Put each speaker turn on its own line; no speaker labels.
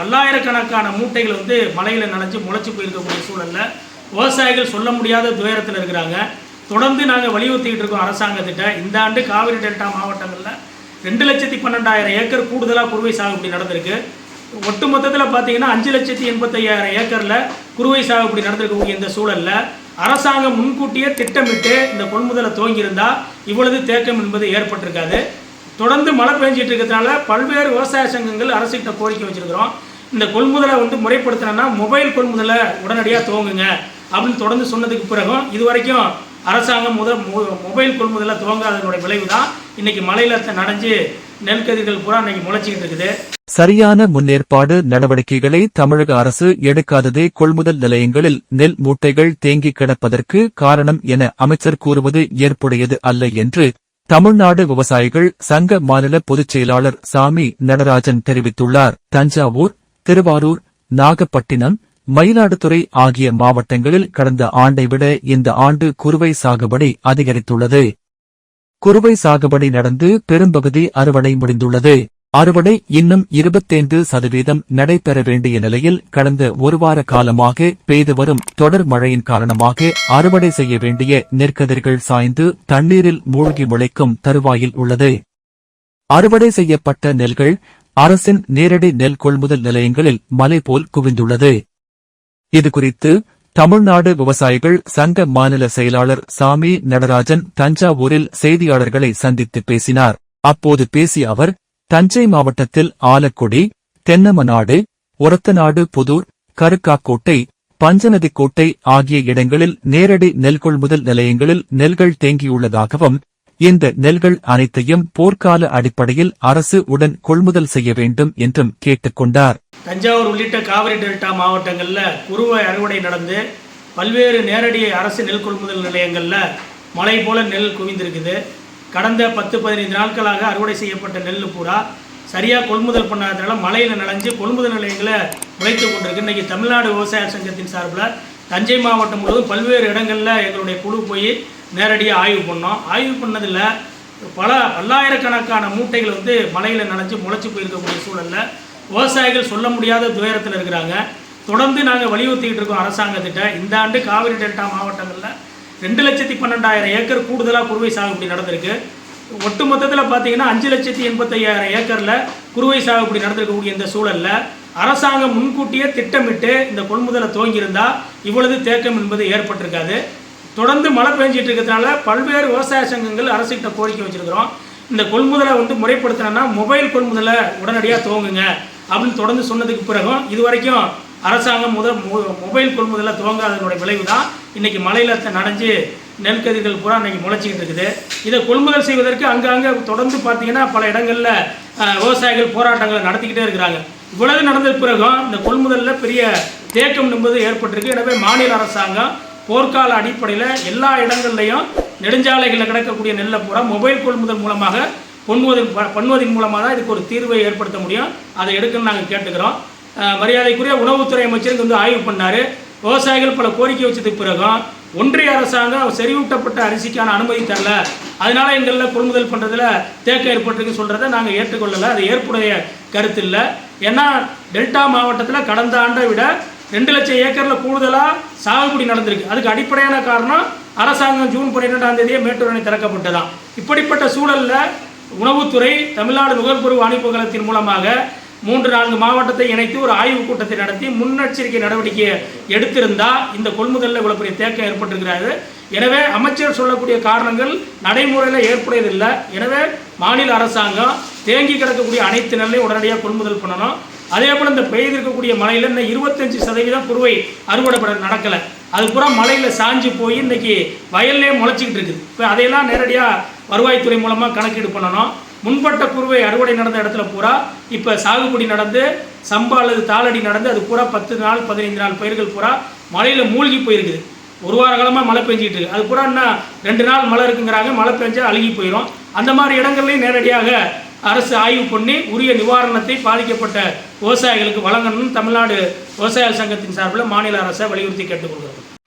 பல்லாயிரக்கணக்கான மூட்டைகள் வந்து மலையில் நனைஞ்சு முளைச்சி போயிருக்கக்கூடிய சூழலில் விவசாயிகள் சொல்ல முடியாத துயரத்தில் இருக்கிறாங்க. தொடர்ந்து நாங்கள் வலியுறுத்திக்கிட்டு இருக்கோம் அரசாங்கத்திட்ட. இந்த ஆண்டு காவிரி டெல்டா மாவட்டங்களில் ரெண்டு லட்சத்தி பன்னெண்டாயிரம் ஏக்கர் கூடுதலாக குறுவை சாகுபடி நடந்திருக்கு. ஒட்டு மொத்தத்தில் பார்த்தீங்கன்னா அஞ்சு லட்சத்தி எண்பத்தையாயிரம் ஏக்கரில் குறுவை சாகுபடி நடந்திருக்கக்கூடிய இந்த சூழலில் அரசாங்கம் முன்கூட்டியே திட்டமிட்டு இந்த கொள்முதலை துவங்கியிருந்தால் இவ்வளவு தேக்கம் என்பது ஏற்பட்டிருக்காது. தொடர்ந்து மழை பெஞ்சிட்டு இருக்கிறதுனால பல்வேறு விவசாய சங்கங்கள் அரசுகிட்ட கோரிக்கை வச்சிருக்கிறோம். இந்த கொள்முதலை வந்து முறைப்படுத்தணும்னா மொபைல் கொள்முதலை உடனடியாக துவங்குங்க அப்படின்னு தொடர்ந்து சொன்னதுக்கு பிறகும் இது வரைக்கும் அரசாங்கம் முதல் மொபைல் கொள்முதலை துவங்காததனுடைய விளைவு தான் இன்னைக்கு மலையில நடைஞ்சு நெல்கதிர்கள் பூரா இன்னைக்கு முளைச்சிக்கிட்டு இருக்குது.
சரியான முன்னேற்பாடு நடவடிக்கைகளை தமிழக அரசு எடுக்காததே கொள்முதல் நிலையங்களில் நெல் மூட்டைகள் தேங்கி கிடப்பதற்கு காரணம் என அமைச்சர் கூறுவது ஏற்புடையது அல்ல என்று தமிழ்நாடு விவசாயிகள் சங்க மாநில பொதுச் செயலாளர் சாமி நடராஜன் தெரிவித்துள்ளார். தஞ்சாவூர் திருவாரூர் நாகப்பட்டினம் மயிலாடுதுறை ஆகிய மாவட்டங்களில் கடந்த ஆண்டை விட இந்த ஆண்டு குறுவை சாகுபடி அதிகரித்துள்ளது. குறுவை சாகுபடி நடந்து பெரும்பகுதி அறுவடை முடிந்துள்ளது. அறுவடை இன்னும் இருபத்தைந்து சதவீதம் நடைபெற வேண்டிய நிலையில் கடந்த ஒரு வார காலமாக பெய்து வரும் தொடர் மழையின் காரணமாக அறுவடை செய்ய வேண்டிய நெற்கதிர்கள் சாய்ந்து தண்ணீரில் மூழ்கி முளைக்கும் தருவாயில் உள்ளது. அறுவடை செய்யப்பட்ட நெல்கள் அரசின் நேரடி நெல் கொள்முதல் நிலையங்களில் மலை போல் குவிந்துள்ளது. இதுகுறித்து தமிழ்நாடு விவசாயிகள் சங்க மாநில செயலாளர் சாமி நடராஜன் தஞ்சாவூரில் செய்தியாளர்களை சந்தித்து பேசினார். அப்போது பேசிய அவர் தஞ்சை மாவட்டத்தில் ஆலக்குடி தென்னமநாடு ஒரத்தநாடு புதூர் கருக்காக்கோட்டை பஞ்சநதிக்கோட்டை ஆகிய இடங்களில் நேரடி நெல் கொள்முதல் நிலையங்களில் நெல்கள் தேங்கியுள்ளதாகவும் இந்த நெல்கள் அனைத்தையும் போர்க்கால அடிப்படையில் அரசு உடன் கொள்முதல் செய்ய வேண்டும் என்றும் கேட்டுக்கொண்டார்.
தஞ்சாவூர் உள்ளிட்ட காவிரி டெல்டா மாவட்டங்களில் குறுவை அறுவடை நடந்து பல்வேறு நேரடி அரசு நெல் கொள்முதல் நிலையங்களில் மழை போல நெல் குவிந்திருக்குது. கடந்த பத்து பதினைந்து நாட்களாக அறுவடை செய்யப்பட்ட நெல் பூரா சரியாக கொள்முதல் பண்ணாதனால மழையில் நனைஞ்சு கொள்முதல் நிலையங்களை உழைத்து கொண்டிருக்கு. இன்றைக்கி தமிழ்நாடு விவசாய சங்கத்தின் சார்பில் தஞ்சை மாவட்டம் முழுவதும் பல்வேறு இடங்களில் எங்களுடைய குழு போய் நேரடியாக ஆய்வு பண்ணோம். ஆய்வு பண்ணதில் பல பல்லாயிரக்கணக்கான மூட்டைகள் வந்து மலையில் நினச்சி முளைச்சி போயிருக்கக்கூடிய சூழலில் விவசாயிகள் சொல்ல முடியாத துயரத்தில் இருக்கிறாங்க. தொடர்ந்து நாங்கள் வலியுறுத்திக்கிட்டு இருக்கோம் அரசாங்கத்திட்ட. இந்த ஆண்டு காவிரி டெல்டா மாவட்டங்களில் ரெண்டு லட்சத்தி பன்னெண்டாயிரம் ஏக்கர் கூடுதலாக குறுவை சாகுபடி நடந்திருக்கு. ஒட்டு மொத்தத்தில் பார்த்தீங்கன்னா அஞ்சு லட்சத்தி எண்பத்தையாயிரம் ஏக்கரில் குறுவை சாகுபடி நடந்திருக்கக்கூடிய இந்த சூழலில் அரசாங்கம் முன்கூட்டியே திட்டமிட்டு இந்த கொள்முதலை துவங்கியிருந்தால் இவ்வளவு தேக்கம் என்பது ஏற்பட்டிருக்காது. தொடர்ந்து மழை பெஞ்சிட்டு இருக்கிறதுனால பல்வேறு விவசாய சங்கங்கள் அரசுகிட்ட கோரிக்கை வச்சிருக்கிறோம். இந்த கொள்முதலை வந்து முறைப்படுத்தினா மொபைல் கொள்முதலை உடனடியாக துவங்குங்க அப்படின்னு தொடர்ந்து சொன்னதுக்கு பிறகும் இது வரைக்கும் அரசாங்கம் முதல் மொ- மொபைல் கொள்முதலை துவங்காததனுடைய விளைவு தான் இன்னைக்கு மழையில நனைஞ்சு நெல்கதிர்கள் பூரா இன்னைக்கு முளைச்சிக்கிட்டு இருக்குது. இதை கொள்முதல் செய்வதற்கு அங்கங்கே தொடர்ந்து பார்த்தீங்கன்னா பல இடங்களில் விவசாயிகள் போராட்டங்களை நடத்திக்கிட்டே இருக்கிறாங்க. இவ்வளவு நடந்த பிறகும் இந்த கொள்முதலில் பெரிய தேக்கம் என்பது ஏற்பட்டிருக்கு. எனவே மாநில அரசாங்கம் போர்க்கால அடிப்படையில் எல்லா இடங்கள்லையும் நெடுஞ்சாலைகளில் கிடக்கக்கூடிய நெல்லை பூரா மொபைல் கொள்முதல் மூலமாக பொன்வதன் பண்ணுவதன் மூலமாக தான் இதுக்கு ஒரு தீர்வை ஏற்படுத்த முடியும். அதை எடுக்கணும்னு நாங்கள் கேட்டுக்கிறோம். மரியாதைக்குரிய உணவுத்துறை அமைச்சருக்கு வந்து ஆய்வு பண்ணார். விவசாயிகள் பல கோரிக்கை வச்சதுக்கு பிறகும் ஒன்றிய அரசாங்கம் செறிவூட்டப்பட்ட அரிசிக்கான அனுமதி தரல. அதனால எங்களில் கொள்முதல் பண்ணுறதுல தேக்கம் ஏற்பட்டிருக்குன்னு சொல்கிறத நாங்கள் ஏற்றுக்கொள்ளலை. அது ஏற்புடைய கருத்து இல்லை. ஏன்னா டெல்டா மாவட்டத்தில் கடந்த ஆண்டை விட ரெண்டு லட்சம் ஏக்கரில் கூடுதலாக சாகுபடி நடந்திருக்கு. அதுக்கு அடிப்படையான காரணம் அரசாங்கம் ஜூன் பன்னிரெண்டாம் தேதியே மேட்டூர் அணை திறக்கப்பட்டதான் இப்படிப்பட்ட சூழலில் உணவுத்துறை தமிழ்நாடு நுகர்பொருள் வாணிபுகலத்தின் மூலமாக மூன்று நான்கு மாவட்டத்தை இணைத்து ஒரு ஆய்வுக் கூட்டத்தை நடத்தி முன்னெச்சரிக்கை நடவடிக்கையை எடுத்திருந்தால் இந்த கொள்முதலில் இவ்வளோ பெரிய தேக்கம் ஏற்பட்டிருக்கிறாரு எனவே அமைச்சர் சொல்லக்கூடிய காரணங்கள் நடைமுறையில் ஏற்புடையதில்லை. எனவே மாநில அரசாங்கம் தேங்கி கிடக்கக்கூடிய அனைத்து நெல்லையும் உடனடியாக கொள்முதல் பண்ணணும். அதே போல் இந்த பெய்திருக்கக்கூடிய மழையில் இன்னும் இருபத்தஞ்சு சதவீதம் குறுவை அறுவடை பட நடக்கலை. அது பூரா மழையில் சாஞ்சு போய் இன்னைக்கு வயல்லே முளைச்சிக்கிட்டு இருக்குது. இப்போ அதையெல்லாம் நேரடியாக வருவாய்த்துறை மூலமாக கணக்கீடு பண்ணணும். முன்பட்ட குறுவை அறுவடை நடந்த இடத்துல பூரா இப்போ சாகுபடி நடந்து சம்பா அல்லது தாளடி நடந்து அது பூரா பத்து நாள் பதினைந்து நாள் பயிர்கள் பூரா மழையில் மூழ்கி போயிருக்குது. ஒரு வார காலமாக மழை பெஞ்சிக்கிட்டு இருக்கு. அது பூரா இன்னும் ரெண்டு நாள் மழை இருக்குங்கிறாங்க. மழை பெஞ்சால் அழுகி போயிடும் அந்த மாதிரி இடங்கள்லையும் நேரடியாக அரசு ஆய்வு பண்ணி உரிய நிவாரணத்தை பாதிக்கப்பட்ட விவசாயிகளுக்கு வழங்கணும்னு தமிழ்நாடு விவசாய சங்கத்தின் சார்பில் மாநில அரசை வலியுறுத்தி கேட்டுக்கொள்கிறது